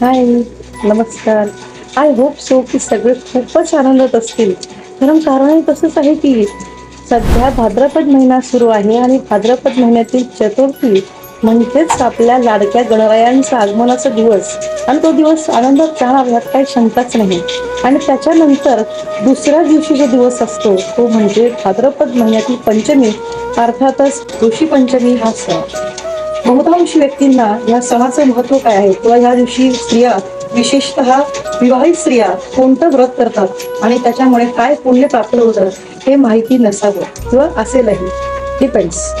हाय नमस्कार. I hope so की सगळे खूपच आनंदात असतील. कारण कारण तसंच आहे की सध्या भाद्रपद महिना सुरू आहे आणि भाद्रपद महिन्यातील चतुर्थी म्हणजेच आपल्या लाडक्या गणरायांचा आगमनाचा दिवस. आणि तो दिवस आनंदात जाणार यात काही शंकाच नाही. आणि त्याच्यानंतर दुसऱ्या दिवशी जो दिवस असतो तो म्हणजे भाद्रपद महिन्यातील पंचमी. अर्थातच ऋषी पंचमी हा सण. बहुतांश व्यक्तींना या सणाचं महत्त्व काय आहे? किंवा या दिवशी स्त्रिया विशेषतः विवाहित स्त्रिया कोणतं व्रत करतात? आणि त्याच्यामुळे काय पुण्य प्राप्त होतं? हे माहिती नसावं. किंवा असेलही. डिपेंड्स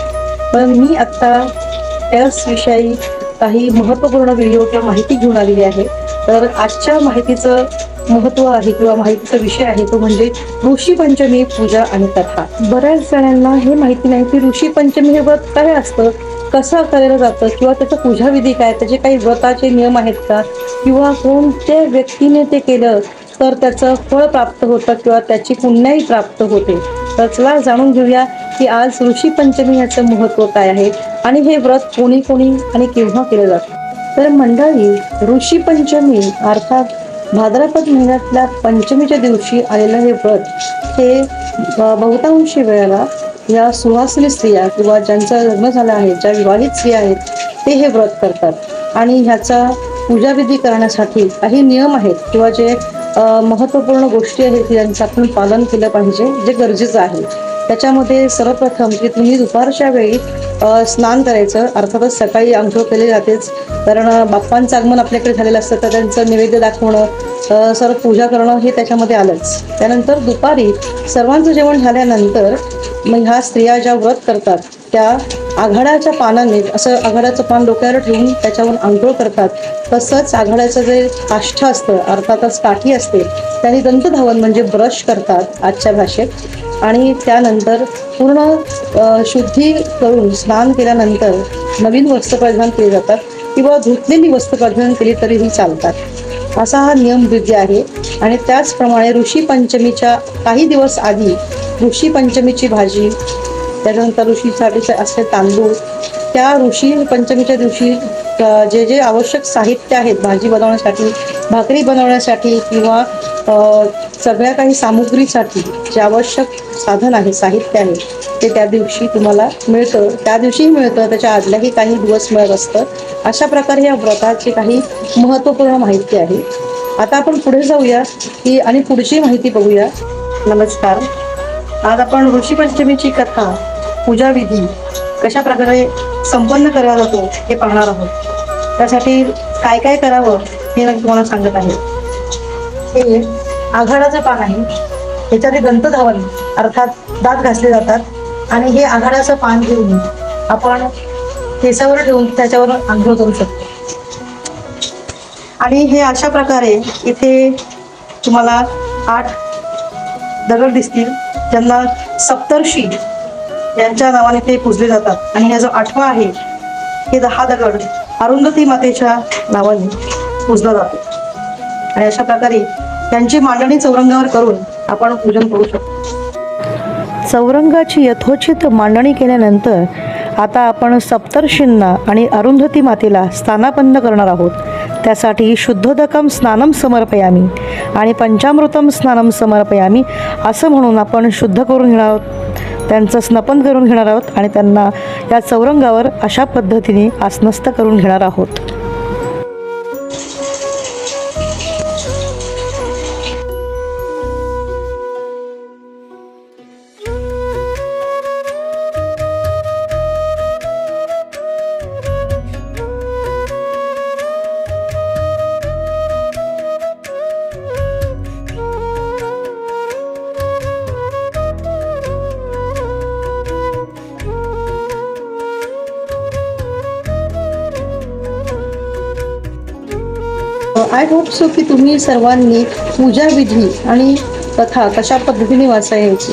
पण मी आता त्याच विषयी काही महत्त्वपूर्ण व्हिडिओ किंवा माहिती घेऊन आलेली आहे. तर आजच्या माहितीचं महत्त्व आहे किंवा माहितीचा विषय आहे तो म्हणजे ऋषी पंचमी पूजा आणि कथा. बऱ्याच जणांना हे माहिती नाही की ऋषी पंचमी हे व्रत काय असतं? कसं करायला जातं किंवा त्याचं पूजाविधी काय त्याचे काही व्रताचे नियम आहेत का? किंवा कोणत्या व्यक्तीने ते केलं तर त्याचं फळ प्राप्त होतं किंवा त्याची पुण्याही प्राप्त होते? तर चला जाणून घेऊया की आज ऋषी पंचमी याचं महत्त्व काय आहे आणि हे व्रत कोणी कोणी आणि केव्हा केलं जातं? तर मंडळी ऋषी पंचमी अर्थात भाद्रपद महिन्यातल्या पंचमीच्या दिवशी आलेलं हे व्रत हे बहुतांशी वेळेला या सुवासिनी स्त्रिया किंवा ज्यांचा लग्न झाला आहे ज्या विवाहित स्त्रिया आहेत ते हे व्रत करतात. आणि ह्याचा पूजाविधी करण्यासाठी काही नियम आहेत किंवा जे महत्त्वपूर्ण गोष्टी आहेत यांचं आपण पालन केलं पाहिजे जे गरजेचं आहे. त्याच्यामध्ये सर्वप्रथम की तुम्ही दुपारच्या वेळी स्नान करायचं. अर्थातच सकाळी आंघोळ केली जातेच. कारण बाप्पांचं आगमन आपल्याकडे झालेलं असतं तर त्यांचं नैवेद्य दाखवणं सर्व पूजा करणं हे त्याच्यामध्ये आलंच. त्यानंतर दुपारी सर्वांचं जेवण झाल्यानंतर मग ह्या स्त्रिया ज्या व्रत करतात त्या आघाड्याच्या पानाने असं आघाड्याचं पान डोक्यावर ठेवून त्याच्यावर आंघोळ करतात. तसंच आघाड्याचं जे काष्ठ असतं अर्थातच काठी असते त्यांनी दंतधावन म्हणजे ब्रश करतात आजच्या भाषेत. आणि त्यानंतर पूर्ण शुद्धी करून स्नान केल्यानंतर नवीन वस्त्र परिधान केली जातात किंवा धुतलेली वस्त्र परिधान केली तरीही चालतात. असा हा नियम विधी आहे. आणि त्याचप्रमाणे ऋषी पंचमीच्या काही दिवस आधी ऋषी पंचमीची भाजी त्याच्यानंतर ऋषीसाठी असे तांदूळ त्या ऋषी पंचमीच्या दिवशी जे जे आवश्यक साहित्य आहेत भाजी बनवण्यासाठी भाकरी बनवण्यासाठी किंवा सगळ्या काही सामुग्रीसाठी जे आवश्यक साधन आहे साहित्य आहे ते त्या दिवशी तुम्हाला मिळतं. त्या दिवशीही मिळतं त्याच्या आदल्याही काही दिवस मिळत असतं. अशा प्रकारे या व्रताची काही महत्त्वपूर्ण माहिती आहे. आता आपण पुढे जाऊया की आणि पुढची माहिती बघूया. नमस्कार. आज आपण ऋषीपंचमीची कथा पूजा विधी कशा प्रकारे संपन्न करावा जातो हे पाहणार आहोत. त्यासाठी काय काय करावं हे नक्की तुम्हाला सांगत आहे. हे आघाडाचं पान आहे. ह्याच्यात दंत दंतधावन अर्थात दात घासले जातात. आणि हे आघाड्याचं पान घेऊन आपण केसावर ठेवून त्याच्यावर आंघोळ करू शकतो. आणि हे अशा प्रकारे इथे तुम्हाला आठ दगड दिसतील. ज्यांना सप्तर्षी यांच्या नावाने ते पूजले जातात. आणि हा जो आठवा आहे हे दहा दगड अरुंधती मातेच्या नावाने पूजला जातो. आणि अशा प्रकारे त्यांची मांडणी चौरंगावर करून आपण पूजन करू शकतो. चौरंगाची यथोचित मांडणी केल्यानंतर आता आपण सप्तर्षींना आणि अरुंधती मातेला स्थानापन्न करणार आहोत. त्यासाठी शुद्धोदकम स्नानम समर्पयामी आणि पंचामृतम स्नानम समर्पयामी असं म्हणून आपण शुद्ध करून घेणार आहोत. त्यांचं स्नपन करून घेणार आहोत आणि त्यांना या चौरंगावर अशा पद्धतीने आसनस्थ करून घेणार आहोत. आय होप सो की तुम्ही सर्वांनी पूजाविधी आणि कथा कशा पद्धतीने वाचायची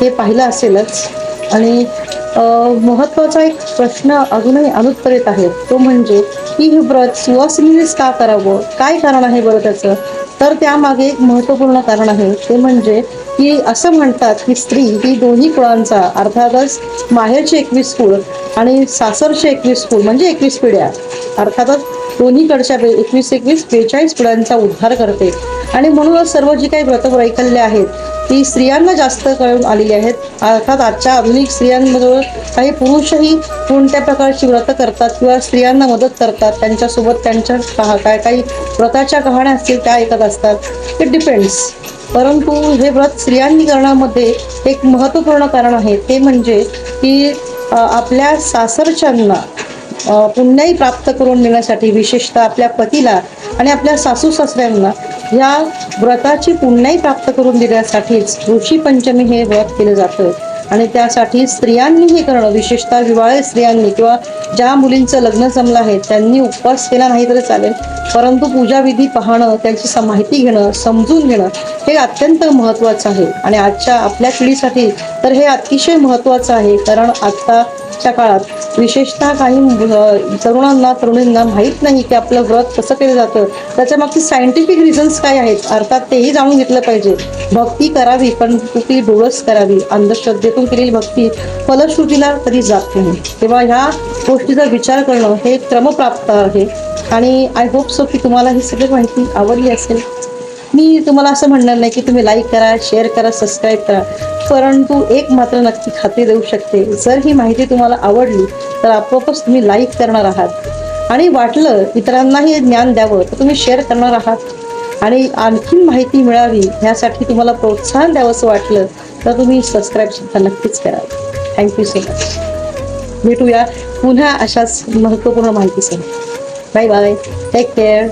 हे पाहिलं असेलच. आणि महत्त्वाचा एक प्रश्न अजूनही अनुत्तरित आहे. तो म्हणजे की हे व्रत सुवासिनीनेच का करावं? काय कारण आहे बरं त्याचं? तर त्यामागे एक महत्त्वपूर्ण कारण आहे. ते म्हणजे की असं म्हणतात की स्त्री ही दोन्ही कुळांचा अर्थातच माहेरचे एकवीस कुळ आणि सासरचे एकवीस कुळ म्हणजे एकवीस पिढ्या अर्थातच दोन्हीकडच्या एकवीस एकवीस बेचाळीस पुढांचा उद्धार करते. आणि म्हणूनच सर्व जी काही व्रतवैकल्य आहेत ती स्त्रियांना जास्त कळून आलेली आहेत. अर्थात आजच्या आधुनिक स्त्रियांबरोबर काही पुरुषही कोणत्या प्रकारची व्रतं करतात किंवा स्त्रियांना मदत करतात त्यांच्यासोबत त्यांच्या कहा- काय काही व्रताच्या कहाण्या असतील त्या ऐकत असतात. इट डिपेंड्स परंतु हे व्रत स्त्रियांनी करण्यामध्ये एक महत्त्वपूर्ण कारण आहे. ते म्हणजे की आपल्या सासरच्यांना पुण्याही प्राप्त करून देण्यासाठी विशेषतः आपल्या पतीला आणि आपल्या सासू सासऱ्यांना या व्रताची पुण्याही प्राप्त करून देण्यासाठीच ऋषी पंचमी हे व्रत केलं जातं. आणि त्यासाठी स्त्रियांनी हे करणं विशेषतः विवाहित स्त्रियांनी किंवा ज्या मुलींचं लग्न जमलं आहे त्यांनी उपवास केला नाही तरी चालेल. परंतु पूजाविधी पाहणं त्यांची माहिती घेणं समजून घेणं हे अत्यंत महत्त्वाचं आहे. आणि आजच्या आपल्या पिढीसाठी तर हे अतिशय महत्त्वाचं आहे कारण आत्ता आजच्या काळात विशेषतः काही तरुणांना तरुणींना माहीत नाही की आपलं व्रत कसं केलं जातं. त्याच्या मागची सायंटिफिक रिझन्स काय आहेत? अर्थात तेही जाणून घेतलं पाहिजे. भक्ती करावी पण ती डोळस करावी? अंधश्रद्धेतून केलेली भक्ती फलश्रुतीला कधी जात नाही. तेव्हा ह्या गोष्टीचा विचार करणं हे क्रमप्राप्त आहे. आणि आय होप सो की तुम्हाला ही सगळी माहिती आवडली असेल. मी तुम्हाला असं म्हणणार नाही की तुम्ही लाईक करा शेअर करा सबस्क्राईब करा. परंतु एक मात्र नक्की खात्री देऊ शकते. जर ही माहिती तुम्हाला आवडली तर आपोआपच तुम्ही लाईक करणार आहात. आणि वाटलं इतरांनाही ज्ञान द्यावं तर तुम्ही शेअर करणार आहात. आणि आणखीन माहिती मिळावी ह्यासाठी तुम्हाला प्रोत्साहन द्यावंसं वाटलं तर तुम्ही सबस्क्राईब सुद्धा नक्कीच करा. थँक्यू सो मच भेटूया पुन्हा अशाच महत्त्वपूर्ण माहितीसह. Bye bye take care